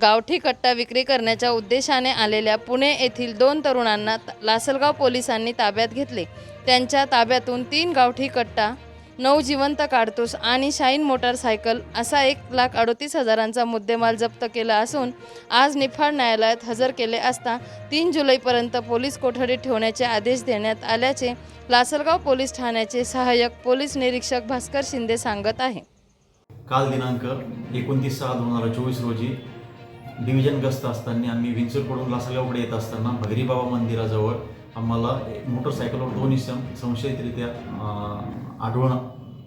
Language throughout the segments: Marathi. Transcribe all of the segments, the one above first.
गावठी कट्टा विक्री करण्याच्या उद्देशाने आलेल्या पुणे येथील दोन तरुणांना लासलगाव पोलिसांनी ताब्यात घेतले. त्यांच्या ताब्यातून तीन गावठी कट्टा नऊ जिवंत काडतूस आणि शाईन मोटारसायकल असा एक लाख अडोतीस हजारांचा मुद्देमाल जप्त केला असून आज निफाड न्यायालयात हजर केले असता तीन जुलैपर्यंत पोलीस कोठडीत ठेवण्याचे आदेश देण्यात आल्याचे लासलगाव पोलीस ठाण्याचे सहाय्यक पोलीस निरीक्षक भास्कर शिंदे सांगत आहे. काल दिनांक एकोणतीस सहा दोन हजार चोवीस रोजी डिव्हिजन गस्त असताना आम्ही विंचूरकडून लासलगावकडे येत असताना भगरी बाबा मंदिराजवळ आम्हाला एक मोटरसायकलवर दोन इसम संशयितरित्या आढळून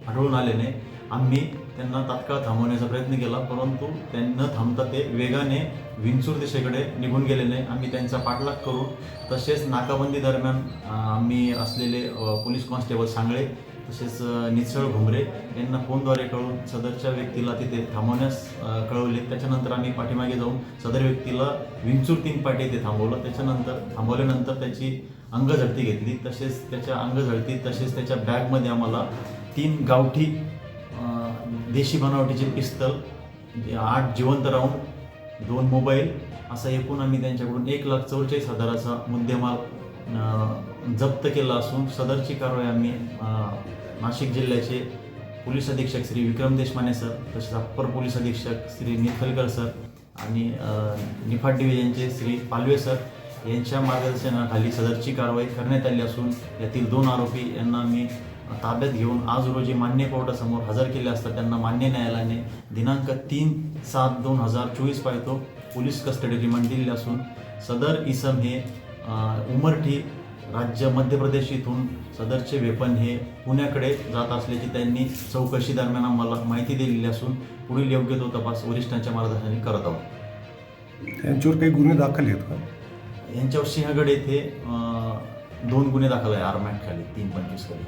आढळून आल्याने आम्ही त्यांना तात्काळ थांबवण्याचा प्रयत्न केला परंतु त्यांना थांबता ते वेगाने विंचूर दिशेकडे निघून गेलेले. आम्ही त्यांचा पाठलाग करू तसेच नाकाबंदी दरम्यान आम्ही असलेले पोलीस कॉन्स्टेबल सांगळे तसेच निचळ निसळ घुमरे यांना फोनद्वारे कळून सदरच्या व्यक्तीला तिथे थांबवण्यास कळवले. त्याच्यानंतर आम्ही पाठीमागे जाऊन सदर व्यक्तीला विंचूर तीन पाटी येथे थांबवलं. त्याच्यानंतर थांबवल्यानंतर त्याची अंगझडती घेतली. तसेच त्याच्या अंगझडतीत तसेच त्याच्या बॅगमध्ये आम्हाला तीन गावठी देशी बनावटीचे पिस्तल म्हणजे आठ जिवंत राहून दोन मोबाईल असा एकूण आम्ही त्यांच्याकडून एक लाख चौवेचाळीस हजाराचा मुद्देमाल जप्त केला असून सदरची कारवाई आम्ही नाशिक जिल्ह्याचे पोलीस अधीक्षक श्री विक्रम देशमाने सर तसेच अप्पर पोलीस अधीक्षक श्री निखलकर सर आणि अ, निफाड डिव्हिजनचे श्री पालवे सर यांच्या मार्गदर्शनाखाली सदरची कारवाई करण्यात आली असून यातील दोन आरोपी यांना मी ताब्यात घेऊन आज रोजी मान्य कोर्टासमोर हजर केले असता त्यांना मान्य न्यायालयाने दिनांक तीन सात दोन हजार चोवीस पायतो पोलीस कस्टडी रिमांड दिली असून सदर इसम हे उमरठी राज्य मध्य प्रदेश इथून सदरचे वेपन हे पुण्याकडे जात असल्याची त्यांनी चौकशी दरम्यान आम्हाला माहिती दिलेली असून पुढील योग्य तो तपास वरिष्ठांच्या मार्गदर्शनाने करत आहोत. त्यांच्यावर काही गुन्हे दाखल आहेत का? यांच्यावर सिंहगड येथे दोन गुन्हे दाखल आहे आरमॅट खाली तीन पंचवीस खाली